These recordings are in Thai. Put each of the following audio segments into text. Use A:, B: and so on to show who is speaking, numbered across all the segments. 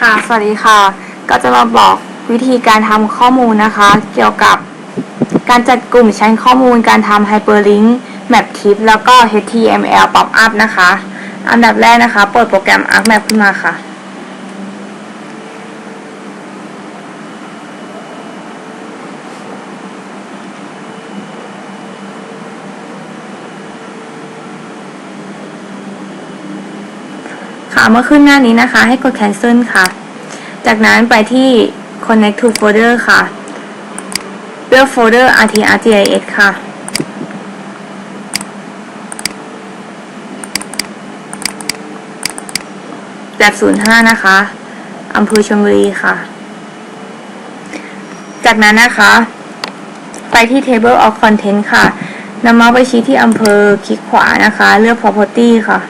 A: ค่ะ สวัสดีค่ะ ก็จะมาบอกวิธีการทำข้อมูลนะคะ เกี่ยวกับการจัดกลุ่มชั้นข้อมูล การทำ Hyperlink Map Tip แล้วก็ HTML Pop Up นะคะ อันดับแรกนะคะ เปิดโปรแกรม ArcMap ขึ้นมาค่ะ เมื่อขึ้นหน้านี้นะคะ ให้กด cancel ค่ะ จากนั้นไปที่ connect to folder ค่ะเลือกโฟลเดอร์ rtrgis ค่ะ แบบ05 นะคะอำเภอชลบุรีค่ะ จากนั้นนะคะ ไปที่ table of content ค่ะนำเมาส์ไปชี้ที่อำเภอคลิกขวานะคะ เลือก property ค่ะ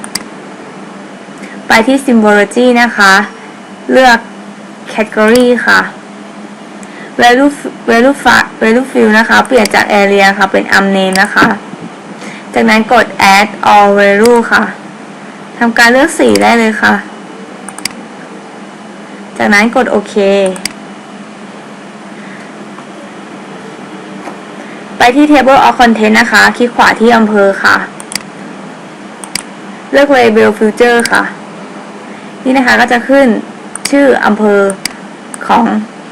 A: ไปที่ symbology นะคะ เลือก category ค่ะ value value fa- value field นะคะ เปลี่ยนจาก area ค่ะ เป็น unnamed นะคะ จากนั้นกด add all value ค่ะทำการเลือกสีได้เลยค่ะ จากนั้นกดโอเค ไปที่ table of content นะคะ คลิกขวาที่อำเภอค่ะ เลือก label future ค่ะ นี่นะคะก็จะขึ้นชื่ออำเภอของ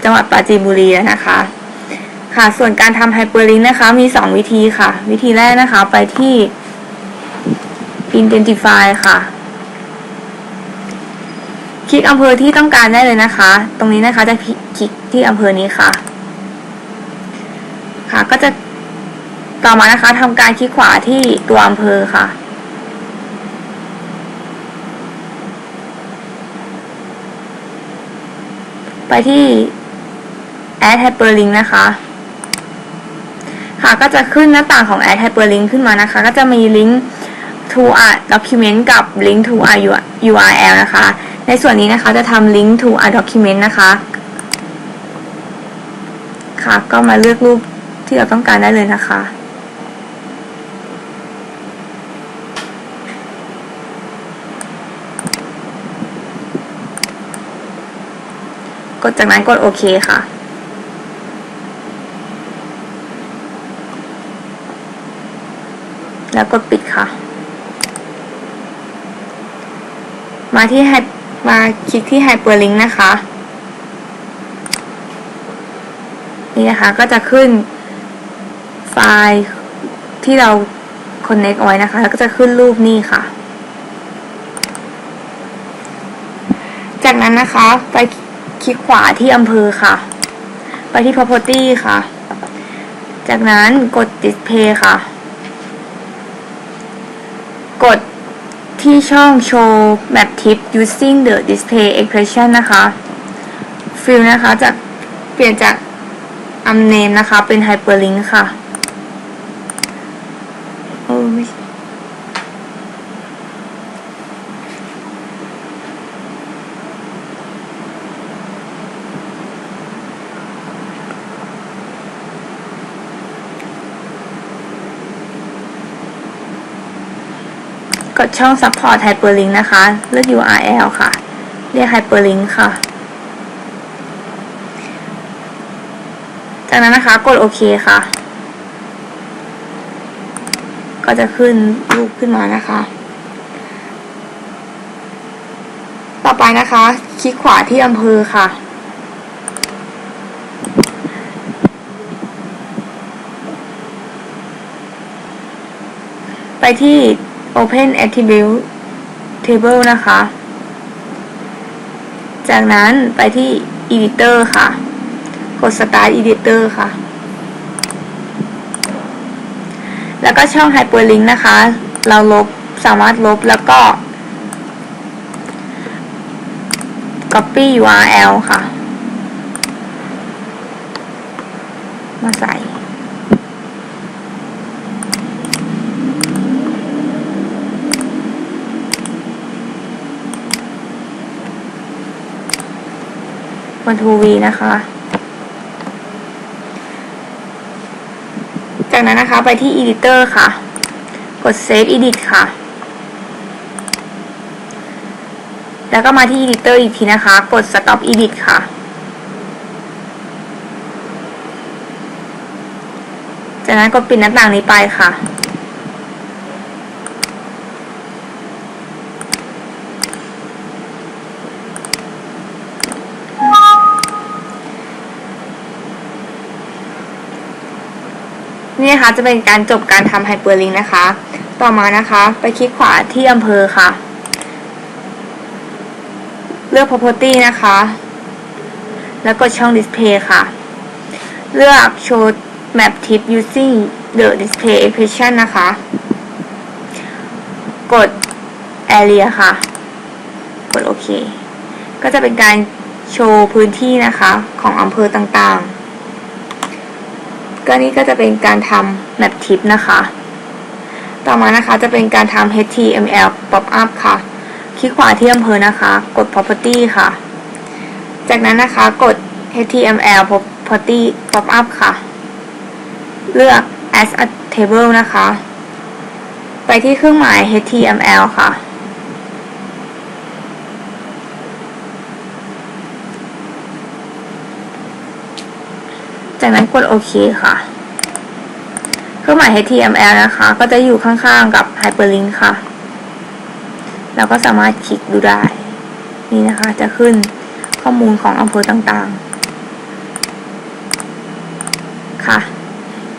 A: จังหวัดปราจีนบุรีแล้วนะคะ ค่ะส่วนการทำไฮเปอร์ลิงก์นะคะมี 2 วิธีค่ะ วิธีแรกนะคะไปที่ identify ค่ะ คลิกอำเภอที่ต้องการได้เลยนะคะ ตรงนี้นะคะจะคลิกที่อำเภอนี้ค่ะ ค่ะก็จะต่อมานะคะทำการคลิกขวาที่ตัวอำเภอค่ะ ไปที่ add hyperlink นะคะ ค่ะก็จะขึ้นหน้าต่างของ add hyperlink ขึ้นมานะคะ ก็จะมีลิงก์ to a document กับ link to a URL นะคะ ในส่วนนี้นะคะจะทำ link to a document นะคะ ค่ะก็มาเลือกรูปที่เราต้องการได้เลยนะคะ กดจากนั้นกดโอเคค่ะ แล้วกดปิดค่ะ มาที่ไฮมาคลิกที่ Hyperlink นะคะ นี่นะคะก็จะขึ้นไฟล์ที่เรา connect เอาไว้นะคะ แล้วก็จะขึ้นรูปนี่ค่ะ จากนั้นนะคะไป คลิกขวาที่อำเภอค่ะ ไปที่ property ค่ะ จากนั้นกด display ค่ะ กดที่ช่อง show map tip using the display expression นะคะฟิลนะคะจะเปลี่ยนจาก u n n a m e นะคะเป็น hyperlink ค่ะโอ้ไม่ กดช่อง support hyperlink นะคะ เลือก URL ค่ะ เรียก hyperlink ค่ะ จากนั้นนะคะ กดโอเคค่ะ ก็จะขึ้นรูปขึ้นมานะคะ ต่อไปนะคะ คลิกขวาที่อำเภอค่ะไปที่ Open Attribute Table นะคะ จากนั้นไปที่ Editor ค่ะ กด Start Editor ค่ะ แล้วก็ช่อง Hyperlink นะคะ เราลบสามารถลบแล้วก็ Copy URL ค่ะ มาใส่ บนทูวีนะคะ จากนั้นนะคะไปที่ Editor ค่ะ กด Save Edit ค่ะ แล้วก็มาที่ editor อีกทีนะคะ กด stop edit ค่ะ จากนั้นกดปิดหน้าต่างนี้ไปค่ะ นี่นะคะจะเป็นการจบการทำไฮเปอร์ลิงก์นะคะ ต่อมานะคะไปคลิกขวาที่อำเภอค่ะ เลือก property นะคะ แล้วกดช่อง display ค่ะ เลือก show map tip using the display expression นะคะ กด area ค่ะ กดโอเค ก็จะเป็นการโชว์พื้นที่นะคะของอำเภอต่างๆ ก็นี่ก็จะเป็นการทำ map tip นะคะ ต่อมานะคะจะเป็นการทำ HTML pop up ค่ะ คลิกขวาที่อำเภอนะคะ กด property ค่ะ จากนั้นนะคะกด HTML property pop up ค่ะ เลือก as a table นะคะ ไปที่เครื่องหมาย HTML ค่ะ จากนั้นกดโอเคค่ะเครื่องหมาย HTML นะคะ ก็จะอยู่ข้างๆกับ Hyperlink ค่ะ เราก็สามารถคลิกดูได้ นี่นะคะ จะขึ้นข้อมูลของอำเภอต่างๆ ค่ะ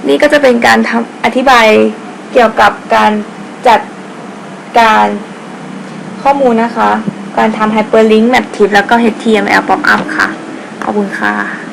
A: นี่ก็จะเป็นการทำอธิบายเกี่ยวกับการจัดการข้อมูลนะคะ การทำ Hyperlink Map Tip แล้วก็ HTML Pop-up ค่ะ ขอบคุณค่ะ